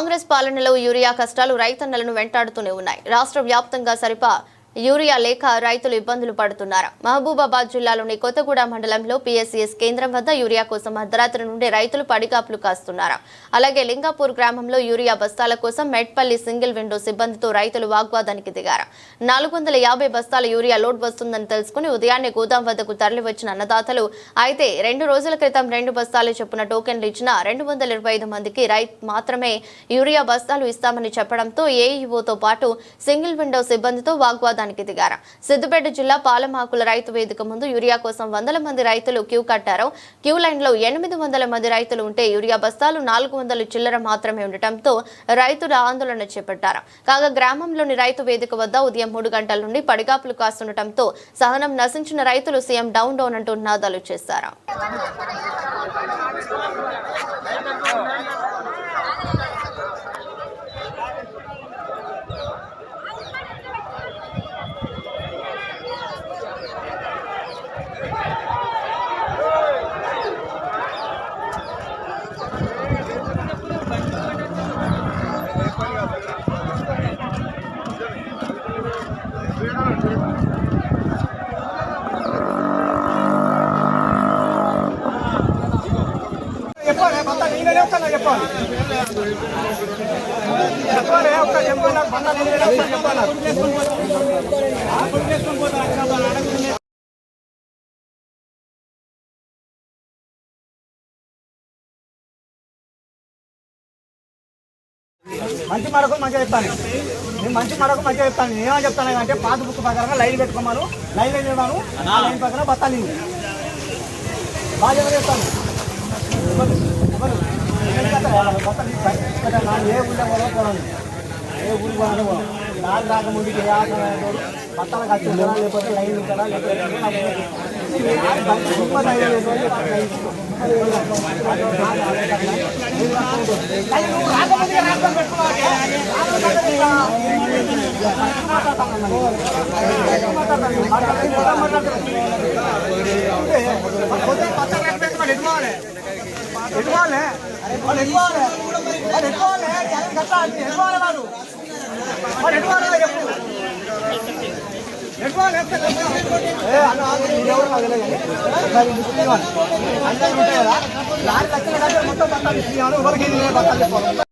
కాంగ్రెస్ పాలనలో యూరియా కష్టాలు రైతన్నలను వెంటాడుతూనే ఉన్నాయి. రాష్ట్ర వ్యాప్తంగా సరిపా యూరియా లేక రైతులు ఇబ్బందులు పడుతున్నారు. మహబూబాబాద్ జిల్లాలోని కొత్తగూడ మండలంలో పిఎస్సిఎస్ కేంద్రం వద్ద యూరియా కోసం అర్ధరాత్రి నుండి రైతులు పడిగాపులు కాస్తున్నారు. అలాగే లింగాపూర్ గ్రామంలో యూరియా బస్తాల కోసం మెట్పల్లి సింగిల్ విండో సిబ్బందితో రైతులు వాగ్వాదానికి దిగారు. నాలుగు వందల యాభై బస్తాల యూరియా లోడ్ వస్తుందని తెలుసుకుని ఉదయాన్నే గోదాం వద్దకు తరలివచ్చిన అన్నదాతలు అయితే రెండు రోజుల క్రితం రెండు బస్తాలు చొప్పున టోకెన్లు ఇచ్చిన రెండు వందల ఇరవై ఐదు మందికి రైతు మాత్రమే యూరియా బస్తాలు ఇస్తామని చెప్పడంతో ఏఈఓతో పాటు సింగిల్ విండో సిబ్బందితో వాగ్వాదానికి దిగారు. సిద్దిపేట జిల్లా పాలమాకుల రైతు వేదిక ముందు యూరియా కోసం వందల మంది రైతులు క్యూ కట్టారు. క్యూ లైన్లో ఎనిమిది వందల మంది రైతులు ఉంటే యూరియా బస్తాలు నాలుగు వందల చిల్లర మాత్రమే ఉండటంతో రైతులు ఆందోళన చేపట్టారు. కాగా గ్రామంలోని రైతు వేదిక వద్ద ఉదయం మూడు గంటల నుండి పడిగాపులు కాస్తుండటంతో సహనం నశించిన రైతులు సీఎం డౌన్ డౌన్ అంటూ నినాదాలు చేశారు చెప్పాలి బంద చెప్పాలి? చెప్పాలి ఒక్క చెప్పాలి? చెప్పాలి? మంచి మరకు మంచిగా చెప్తాను నేను మంచి మరొక మంచిగా చెప్తాను నేను ఏమని చెప్తాను అంటే పాత బుక్ ప్రకారంగా లైన్ పెట్టుకోమాను. లైన్ వేయమను ఆ లైన్ ప్రకారం బత్తాలి బాగా చెప్తాను நான் ஏ உள்ள போக போகிறாங்க ஏ ஊருக்கு போனாலும் போகலாம் நான் தாக்க முடிக்க யாரும் பத்தாம் காட்சி லைன் இருக்கலாம் ரொம்ப தைரியம் எடுவாங்க எடுவாங்க ఆటో బత్తాలు ఖర్చు ఉంటారా లేకపోతే లైన్ ఉంటారా లేకపోతే నాకు తెలియదు. నాకు బండి ఇబ్బంది అయ్యేది లేదు. లైన్ నువ్వు రాకముందుకే రాకపోతే పెట్టుకోవాలి. మొత్తం బత్తాలు మొత్తం బత్తాలు